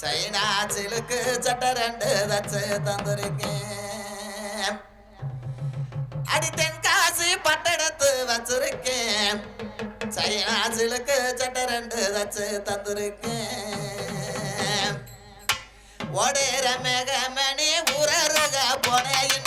China சிலுக்கு சட்டை ரெண்டு தச்சு தந்திருக்கேன். அடி தென்காசி பட்டெடுத்து வச்சிருக்கேன். சைனா சிலுக்கு சட்டை ரெண்டு தச்சு தந்திருக்கேன். ஒடேர மேகமணி உரருக போனேன்.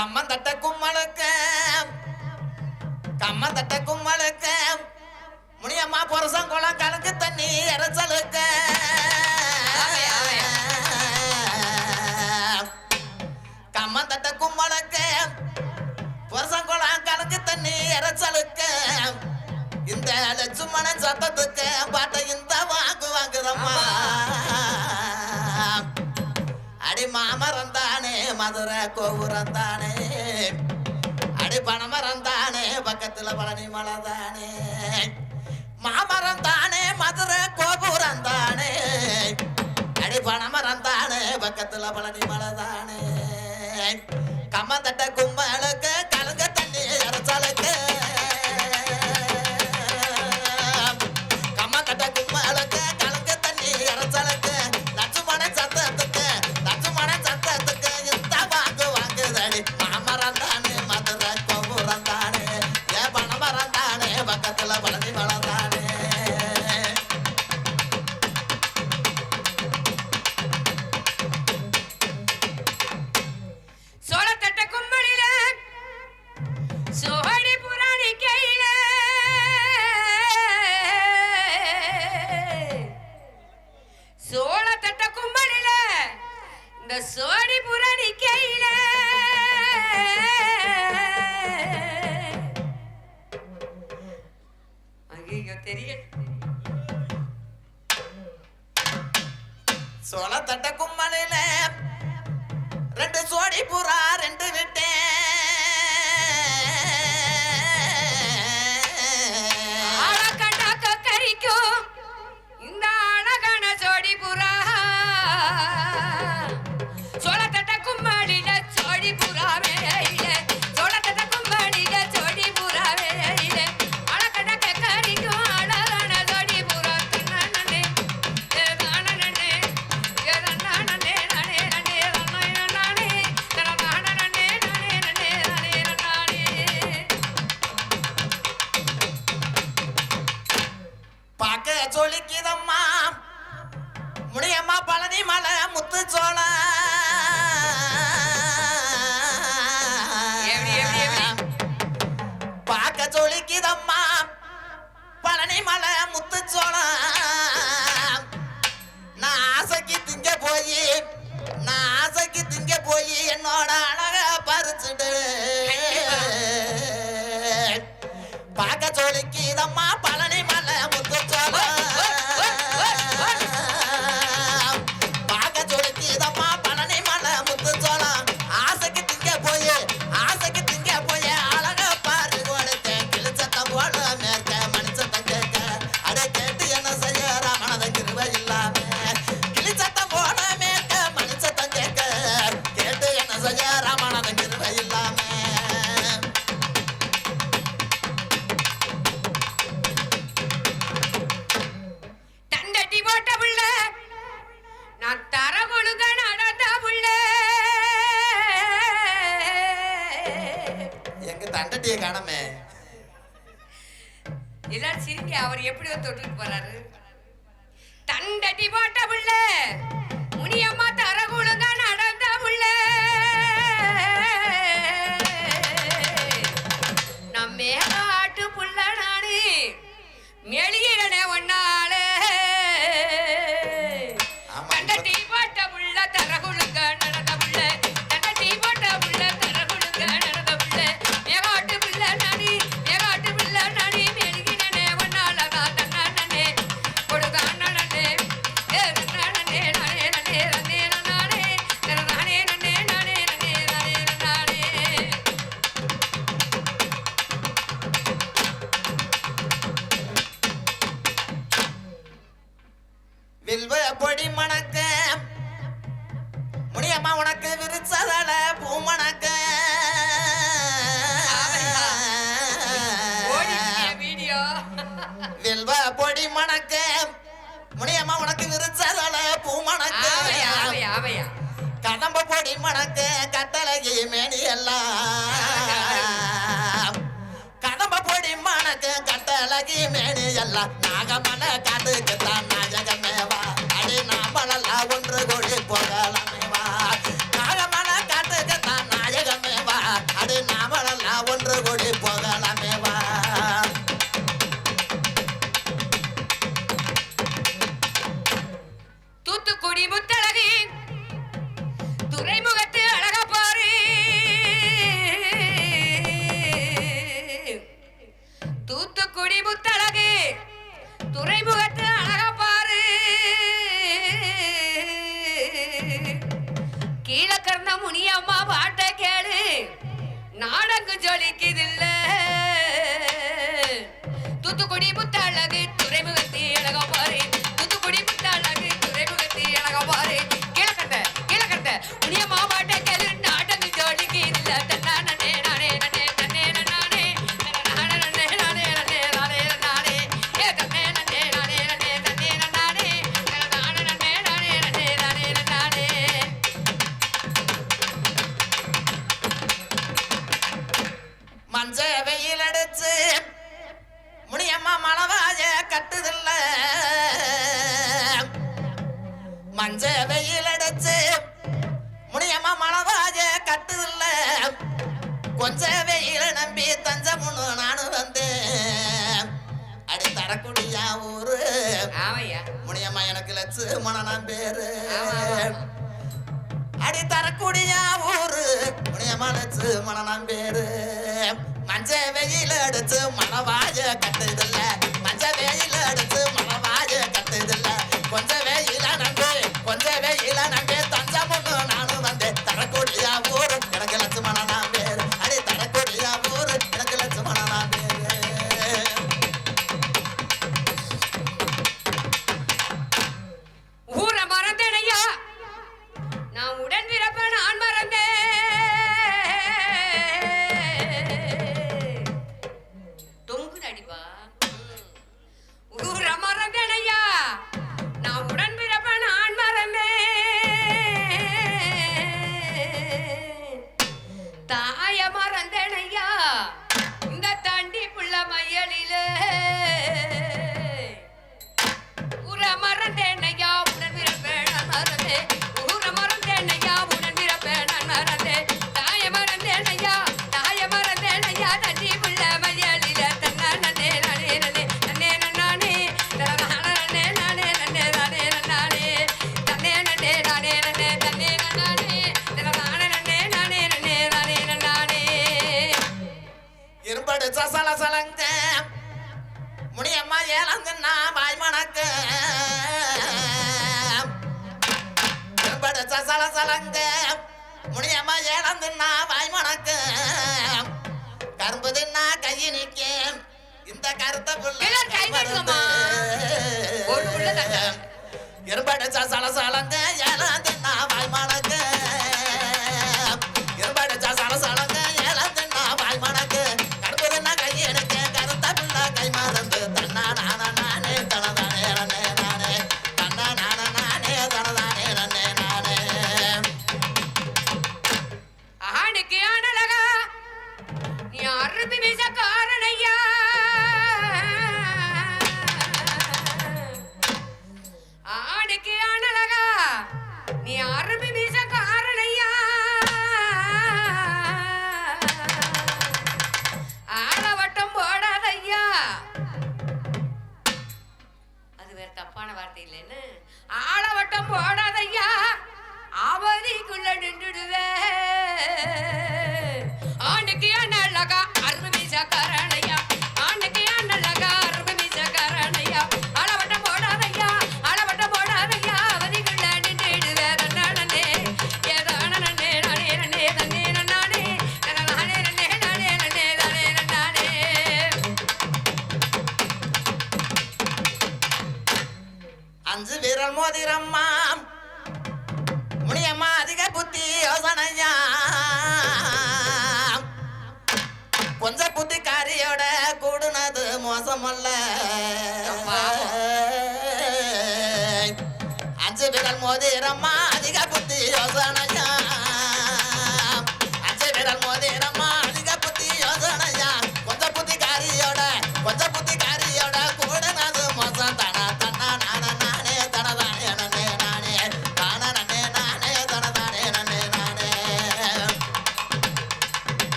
கம்ம தட்ட கும்மலுக்க. கம்ம தட்ட கும்மலுக்க. முனியம்மா பொருசம் குளம் கணக்கு தண்ணி இறச்சலுக்க கம்ம தட்ட கும்மலுக்க. பொருசம் குளம் கணக்கு தண்ணி இறச்சலுக்க இந்த லட்சுமணன் சத்தத்துக்கு பாட்டை இந்த வாங்குவாங்கிறம்மா மதுரை கோபுரம் தானே? அடி பணமரம் தானே பக்கத்தில் பழனி மலை தானே? மாமரம் தானே மதுரை கோபுரம் தானே? அடி பணமரம் தானே பக்கத்தில் பழனி மலை தானே? கம்மந்தட்ட கும்மலுக்கு வழிபாட்ட உள்ள வில்வ பொடி மணக்க முனியம்மா உனக்கு விரிச்சதால பூ மணக்க கடம்ப பொடி மணக்க கட்டளகி மேனி எல்லாம். கடம்ப பொடி மணக்க கட்டளகி மேனி எல்லாம். நாகமன காட்டுக்குத்தான் நாயகமேவா அடி நாம்பளெல்லாம் ஒன்று கூடி போக மனம் பேரு அடி தரக்கூடிய ஊரு புனிய மனசு மனம் பேரு மஞ்ச வெயில் அடிச்சு மனவாய கட்டுதில்ல. மஞ்ச வெயில் அடிச்சு மனவாய கட்டுதில்ல. கொஞ்ச வெயில நன்றி கொஞ்ச வெயில நன்றி.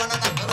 वन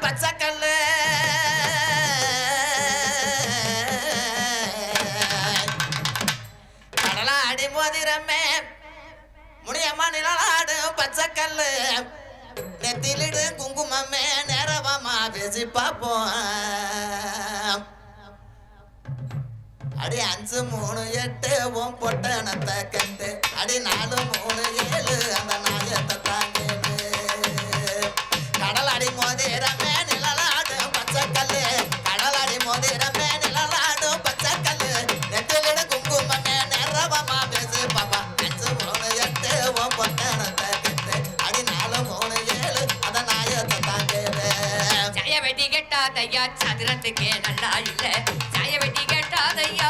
பச்சைக்கல்ல. கடலாடி மோதிரமே. முடியம்மா நிழலாடு பச்சைக்கல்லு. நெத்திலிடு குங்குமமே. நேரவாமா பேசி பார்ப்போம். அடி அஞ்சு மூணு எட்டு ஓம் பொட்டணத்தை கண்டு. அடி நாலு மூணு ஏழு அந்த நாயத்தை தாங்க கடல் அடி மோதிரா சாய வெட்டி கெட்டாதையா சதுரத்துக்கே நல்லா இல்லை. சாய வெட்டி கெட்டாதையா.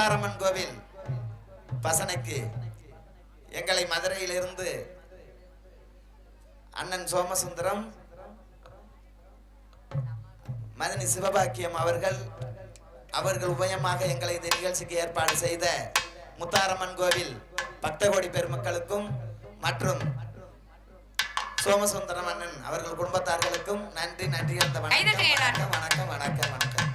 முத்தாரம்மன் கோவில் பசனைக்கு எங்களை மதுரையிலிருந்து அண்ணன் சோமசுந்தரம் மதனி சிவபாக்கியம் அவர்கள் அவர்கள் உபயமாக எங்களை இந்த நிகழ்ச்சிக்கு ஏற்பாடு செய்த முத்தாரம்மன் கோவில் பக்தகோடி பெருமக்களுக்கும் மற்றும் சோமசுந்தரம் அண்ணன் அவர்கள் குடும்பத்தார்களுக்கும் நன்றி நன்றி. வணக்கம் வணக்கம் வணக்கம் வணக்கம்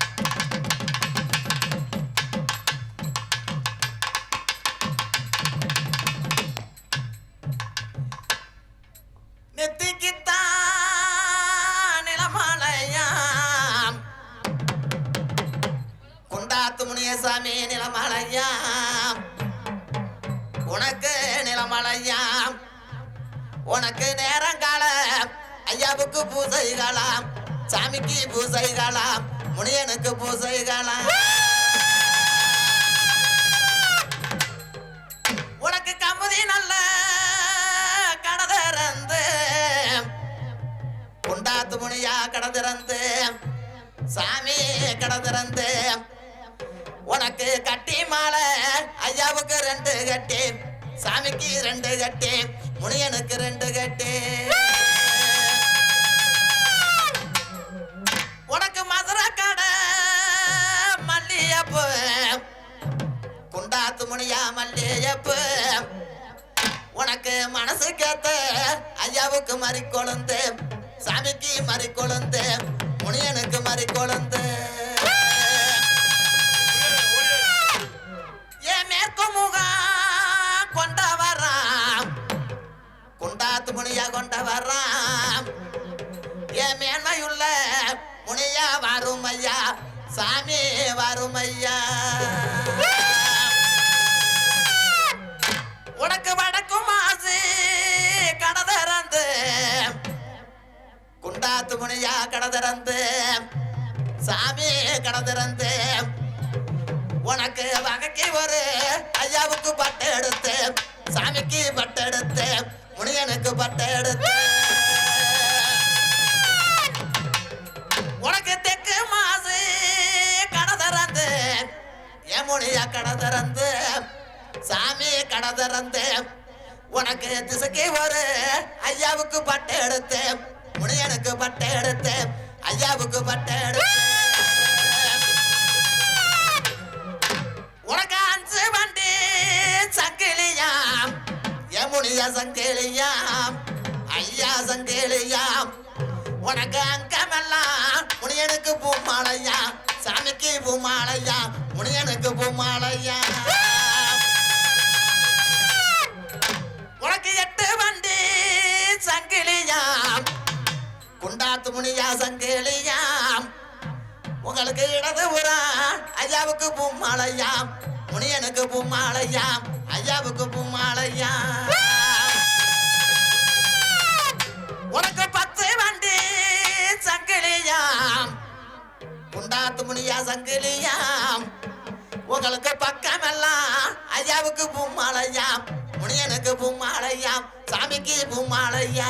உனக்கு நேரம் காலம். ஐயாவுக்கு பூசைகளாம் சாமிக்கு பூசைகளாம் முனியனுக்கு பூசைகளாம் உனக்கு கமுதி நல்ல கடதிறந்து குண்டாத்து முனியா கடதிறந்து சாமி கடதிறந்து உனக்கு கட்டி மாலை. ஐயாவுக்கு ரெண்டு கட்டி. சாமிக்கு ரெண்டு கட்டி. முனியனுக்கு ரெண்டு கட்டி. உனக்கு மதுரை கடை மல்லியப்பு குண்டாத்து முனியா மல்லியப்பு உனக்கு மனசு கேத்த ஐயாவுக்கு மறி கொழுந்து சாமிக்கு மறி கொழுந்து முனியனுக்கு மறி கொழுந்து சாமி வறுமையா உனக்கு வடக்கு மாசு கடதறந்து குண்டாத்து முனியா கடதறந்து சாமி கடந்திருந்து உனக்கு வகைக்கு ஒரு ஐயாவுக்கு பட்டை எடுத்து சாமிக்கு பட்டை எடுத்து முனியனுக்கு பட்டை எடுத்து முனிய கடை திறந்து சாமி கடை திறந்து உனக்கு திசுக்கி ஒரு ஐயாவுக்கு பட்டை எடுத்து முனியனுக்கு பட்டை எடுத்து ஐயாவுக்கு பட்டை எடுத்து உனக்கு அஞ்சு வண்டி சங்கிலியாம். யமுனிய சங்கிலியாம். ஐயா சங்கிலியாம். உனக்கு அங்கமெல்லாம் முனியனுக்கு பூமாலையாம். சாமிக்கு பூமாலையா? முனியனுக்கு பூமாலையா? உனக்கு எட்டு வண்டி சங்கிலியாம். குண்டாத்து முனியா சங்கிலியாம். உங்களுக்கு இடது புறான் ஐயாவுக்கு பூமாலையாம். முனியனுக்கு பூமாலையாம். ஐயாவுக்கு பூமாலையாம். உனக்கு பத்து வண்டி சங்கிலியாம். குண்டாத்து முனியா சங்கிலியாம். உங்களுக்கு பக்கமெல்லாம் ஐயாவுக்கு பூமாலையாம். முனியனுக்கு பூமாலையாம். சாமிக்கு பூமாலையாம்.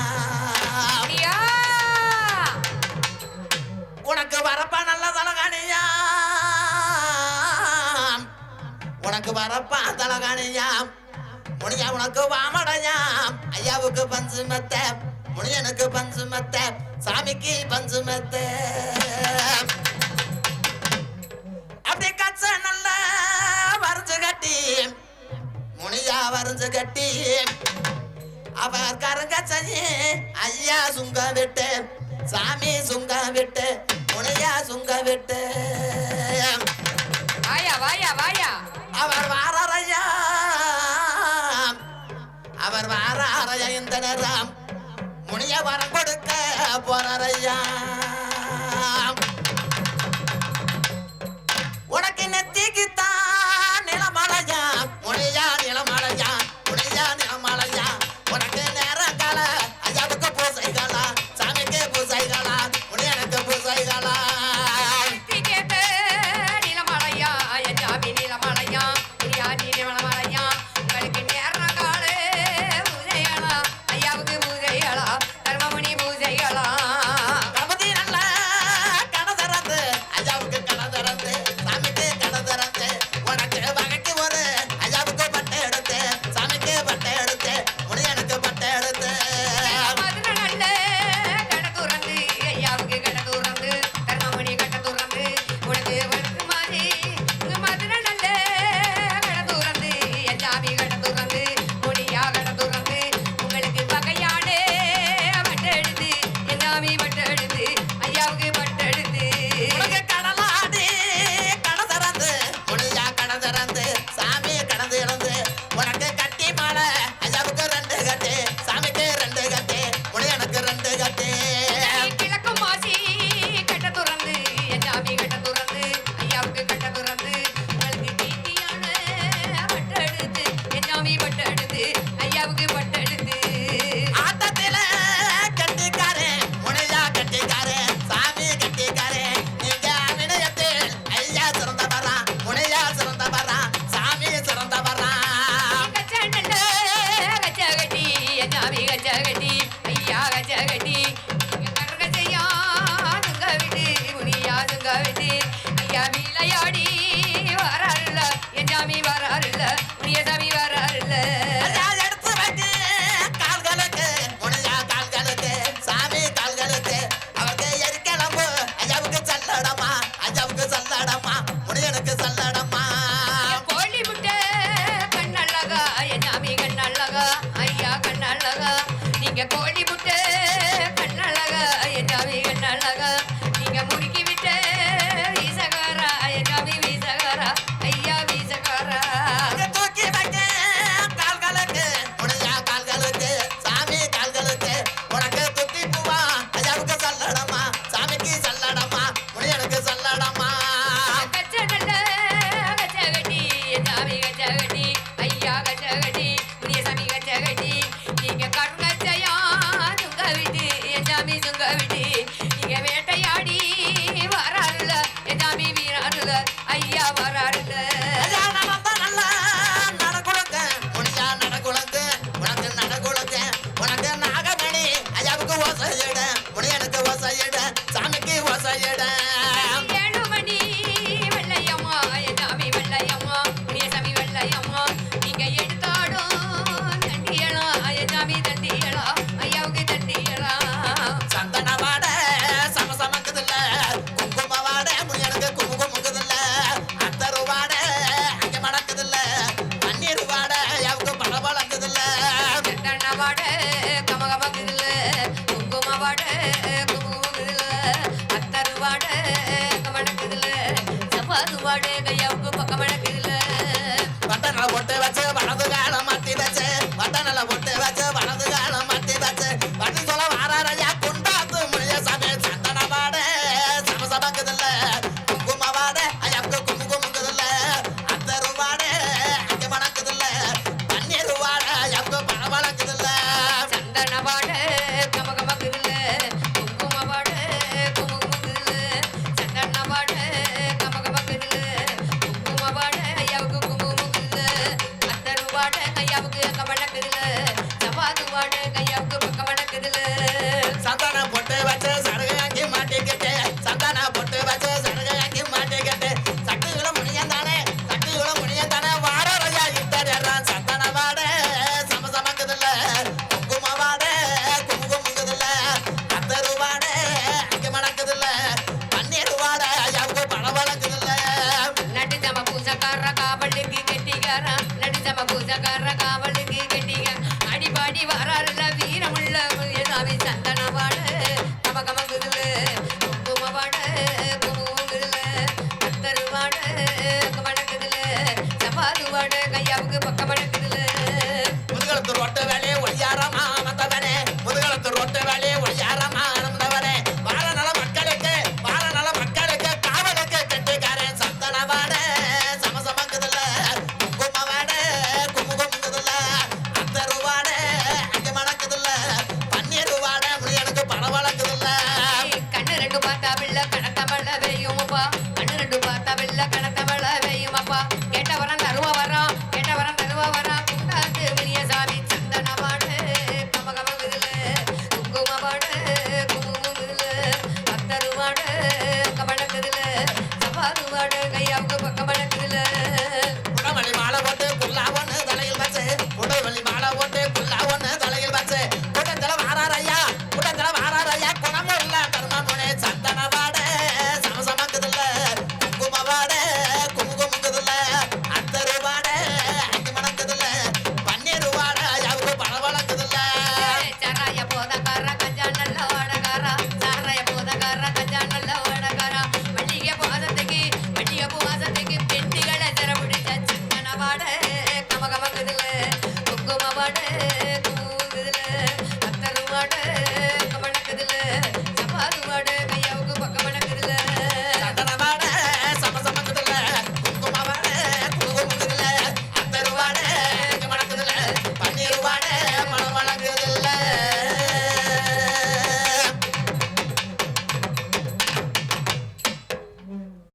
உனக்கு வரப்பா நல்ல தலகாணியாம். உனக்கு வரப்பா தலகாணியாம். முனியா உனக்கு வாமடையாம். ஐயாவுக்கு பஞ்சு மெத்த முனியனுக்கு பஞ்சு மெத்த சாமிக்கு பஞ்சு மெத்த. வருஷ நல்ல வரைஞ்சு கட்டி. முனியா வரைஞ்சு கட்டி. அவர் கருங்க செய்ய ஐயா சுங்க விட்டு. சாமி சுங்க விட்டு முனையா சுங்க விட்டு. வாயா வாயா வாயா. அவர் வாரறையா அவர் வாரறையா இந்த நேரம். முனிய வரம் கொடுக்க போறாரையா. உனக்கு என்ன தீக்குத்தான்